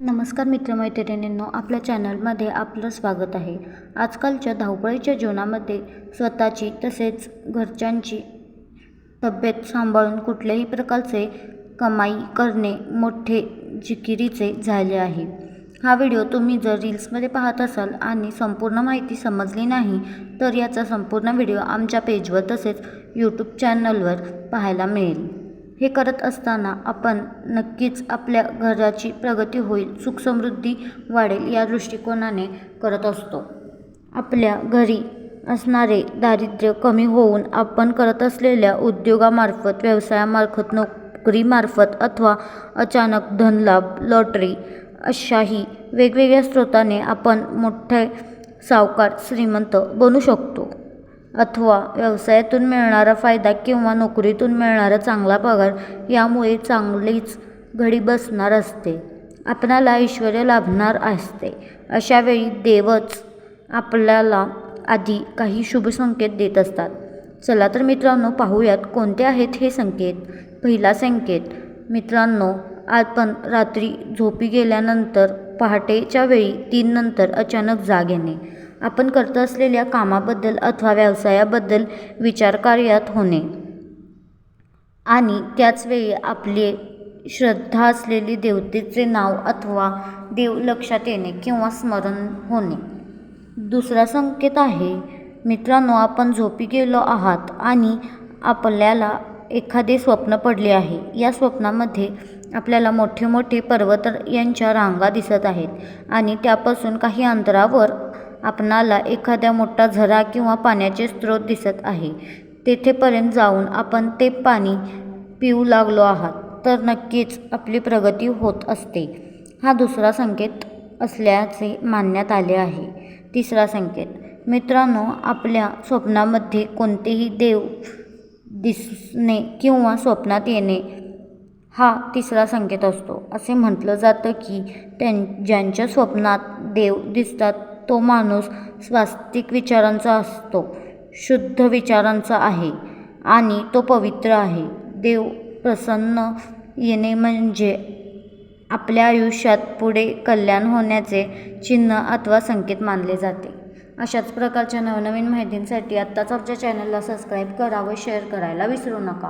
नमस्कार मित्रमैत्रिणींनो आपल्या चॅनलमध्ये आपलं स्वागत आहे. आजकालच्या धावपळीच्या जीवनामध्ये स्वतःची तसेच घरच्यांची तब्येत सांभाळून कुठल्याही प्रकारचे कमाई करणे मोठे जिकिरीचे झाले आहे. हा व्हिडिओ तुम्ही जर रील्समध्ये पाहत असाल आणि संपूर्ण माहिती समजली नाही तर याचा संपूर्ण व्हिडिओ आमच्या पेजवर तसेच यूट्यूब चॅनलवर पाहायला मिळेल. हे करत असताना आपण नक्कीच आपल्या घराची प्रगती होईल. सुखसमृद्धी वाढेल या दृष्टिकोनाने करत असतो. आपल्या घरी असणारे दारिद्र्य कमी होऊन आपण करत असलेल्या उद्योगामार्फत व्यवसायामार्फत नोकरीमार्फत अथवा अचानक धनलाभ लॉटरी अशाही वेगवेगळ्या स्रोताने आपण मोठे सावकार श्रीमंत बनू शकतो. अथवा व्यवसायातून मिळणारा फायदा किंवा नोकरीतून मिळणारा चांगला पगार यामुळे चांगलीच घडी बसणार असते. आपणाला ऐश्वर्य लाभणार असते. अशावेळी देवच आपल्याला आधी काही शुभ संकेत देत असतात. चला तर मित्रांनो पाहूयात कोणते आहेत हे संकेत. पहिला संकेत मित्रांनो आपण रात्री झोपी गेल्यानंतर पहाटेच्या वेळी तीन नंतर अचानक जाग येणे. आपण करत असलेल्या कामाबद्दल अथवा व्यवसायाबद्दल विचार कार्यात होणे. आणि त्याचवेळी आपले श्रद्धा असलेली देवतेचे नाव अथवा देव लक्षात येणे किंवा स्मरण होणे. दुसरा संकेत आहे मित्रांनो आपण झोपी गेलो आहात आणि आपल्याला एखादे स्वप्न पडले आहे. या स्वप्नामध्ये आपल्याला मोठे मोठे पर्वत यांच्या रांगा दिसत आहेत आणि त्यापासून काही अंतरावर आपणाला एखाद्या मोठा झरा किंवा पाण्याचे स्रोत दिसत आहे. तेथेपर्यंत जाऊन आपण ते पाणी पिऊ लागलो आहात तर नक्कीच आपली प्रगती होत असते. हा दुसरा संकेत असल्याचे मानण्यात आले आहे. तिसरा संकेत मित्रांनो आपल्या स्वप्नामध्ये कोणतेही देव दिसणे किंवा स्वप्नात येणे हा तिसरा संकेत असतो. असे म्हटलं जातं की त्यां ज्यांच्या स्वप्नात देव दिसतात तो माणूस स्वास्तिक विचारांचा असतो शुद्ध विचारांचा आहे आणि तो पवित्र आहे. देव प्रसन्न येणे म्हणजे आपल्या आयुष्यात पुढे कल्याण होण्याचे चिन्ह अथवा संकेत मानले जाते. अशाच प्रकारच्या नवनवीन माहितींसाठी आत्ताच आमच्या चॅनलला सबस्क्राईब करा व शेअर करायला विसरू नका.